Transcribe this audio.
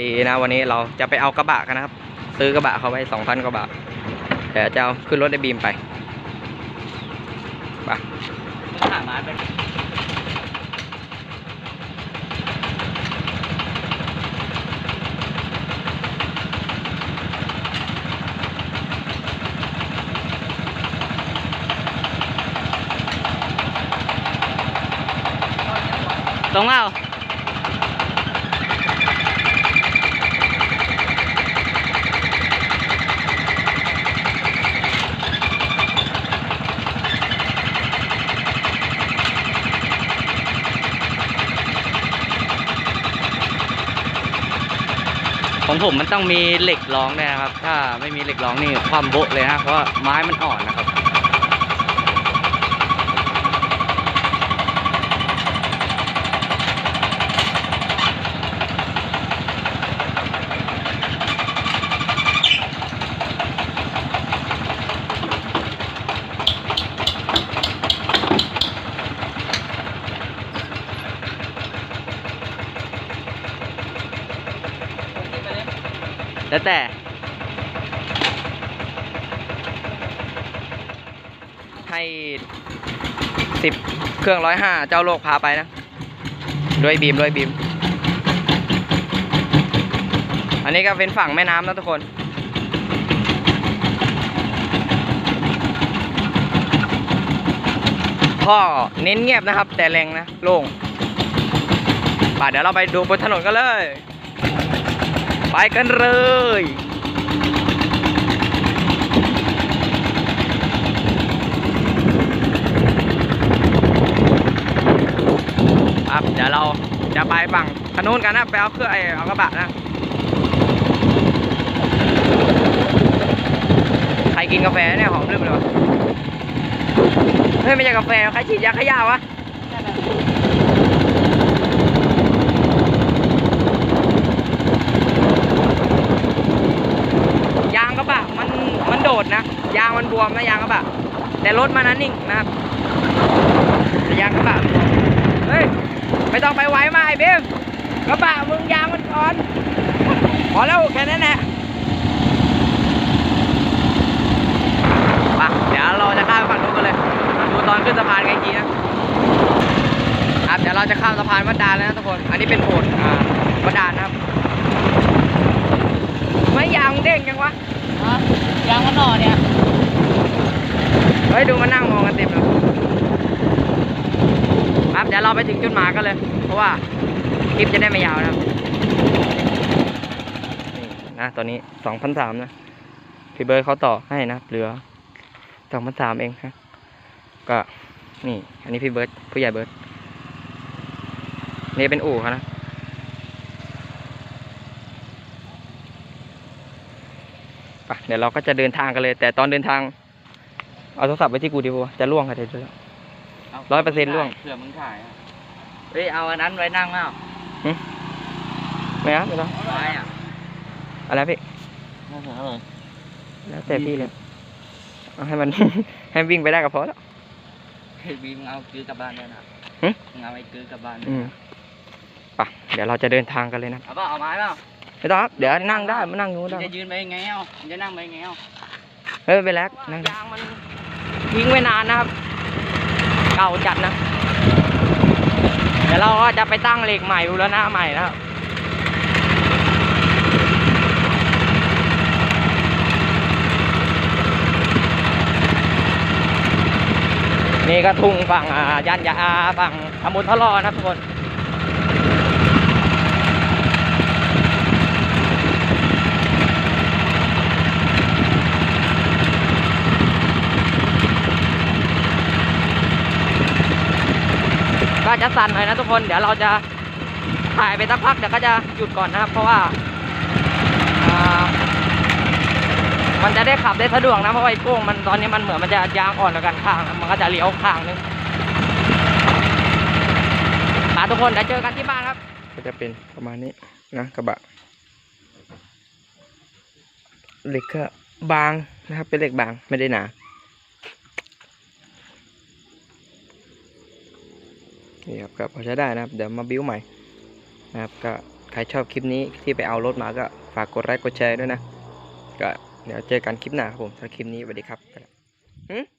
ดีนะวันนี้เราจะไปเอากระบะกันนะครับ ซื้อกระบะเขาไว้สองพันกว่าบาทเดี๋ยวจะเอาขึ้นรถได้บีมไปไปหาไม้เป็นตรงเอา ของผมมันต้องมีเหล็กรองด้วยนะครับ ถ้าไม่มีเหล็กรองนี่ความโบะเลยนะเพราะไม้มันอ่อนนะครับ แล้วแต่ให้สิบเครื่องร้อยห้าเจ้าโลกพาไปนะด้วยบีมด้วยบีม อันนี้ก็เป็นฝั่งแม่น้ำนะทุกคนพ่อเน้นเงียบนะครับ แต่แรงนะ โล่งป่ะเดี๋ยวเราไปดูบนถนนกันเลย ไปกันเลย ครับ เดี๋ยวเราจะไปฝั่งถนนกันนะ ไปเอาเครื่องไอเอากระบะนะใครกินกาแฟเนี่ยหอมลืมเลยวะเฮ้ยไม่ใช่กาแฟใครฉีดยาขยะวะ ยางกระบะมันมันโดดนะ ยางมันบวมนะยางกระบะ แต่รถมันนั้นนิ่งนะครับยางกระบะเฮ้ยไม่ต้องไปไวมากไอ้เบมกระบะมึงยางมันอ่อนพอแล้วแค่นั้นแหละไปเดี๋ยวเราจะข้ามฝั่งนู้นกันเลย ดูตอนขึ้นสะพานกันอีกทีนะครับเดี๋ยวเราจะข้ามสะพานวัดดานแล้วนะทุกคน อันนี้เป็นโบสถ์วัดดานนะครับไม่ยางเด้งยังวะฮะยางมันหน่อเนี่ย ฮ้ยดูมานั่งมองกันเต็มเลยครับเดี๋ยวเราไปถึงจุดหมายกันเลย เพราะว่าคลิปจะได้ไม่ยาวนะครับนี่นะตอนนี้สองพันสามนะพี่เบิร์ดเขาต่อให้นะเหลือสองพันสามเองฮะก็นี่อันนี้พี่เบิร์ดผู้ใหญ่เบิร์ดนี่เป็นอู่เขานะไปเดี๋ยวเราก็จะเดินทางกันเลย แต่ตอนเดินทาง เอาโทรศัพท์ไว้ที่กูดีกว่าจะล่วงค่ะเดี๋ยวจะล่วงร้อยเปอร์เซ็นต์ร่วง เผื่อมึงถ่ายอะเฮ้ยเอาอันนั้นไว้นั่งเปล่าไม่เอาไม่ต้องไว้อะอะไรพี่ไม่ถึงเลยแล้วแต่พี่เลยเอาให้มัน ให้วิ่งไปได้ก็พอแล้ว เฮ้ยบีมงเอาซื้อกลับบ้านด้วยนะหึ มึงเอาไปซื้อกลับบ้านด้วยอืมนะไปเดี๋ยวเราจะเดินทางกันเลยนะเอาเปล่าเอาไม้เปล่าไม่ต้องครับเดี๋ยวนั่งได้มานั่งนู้นมึได้งจะยืนไปยังไงเอ้ามึงจะนั่งไปยังไงเอ้าเฮ้ยไม่เป็นไรนั่งยางมัน ทิ้งไว้นานนะครับ เก่าจัดนะ เดี๋ยวเราก็จะไปตั้งเหล็กใหม่ดูแล้วนะใหม่นะครับนี่ก็ทุ่งฝั่งย่านยาฝั่งตำบลทะลอนะครับทุกคน ก็จะสั่นหน่อยนะทุกคน เดี๋ยวเราจะถ่ายไปสักพักเดี๋ยวก็จะหยุดก่อนนะครับ เพราะว่า มันจะได้ขับได้สะดวกนะ เพราะไอ้โก้งมันตอนนี้มันเหมือนมันจะยางอ่อนแล้วกันข้าง มันก็จะเลี้ยวข้างนึงมาทุกคนเดี๋ยวเจอกันที่บ้านครับ ก็จะเป็นประมาณนี้นะกระบะเหล็กก็บางนะครับ เป็นเหล็กบางไม่ได้หนา นี่ครับก็พอใช้ได้นะครับ เดี๋ยวมาบิ้วใหม่นะครับก็ใครชอบคลิปนี้ที่ไปเอารถมาก็ฝากกดไลค์กดแชร์ด้วยนะ ก็เดี๋ยวเจอกันคลิปหน้าครับผมสำหรับคลิปนี้สวัสดีครับ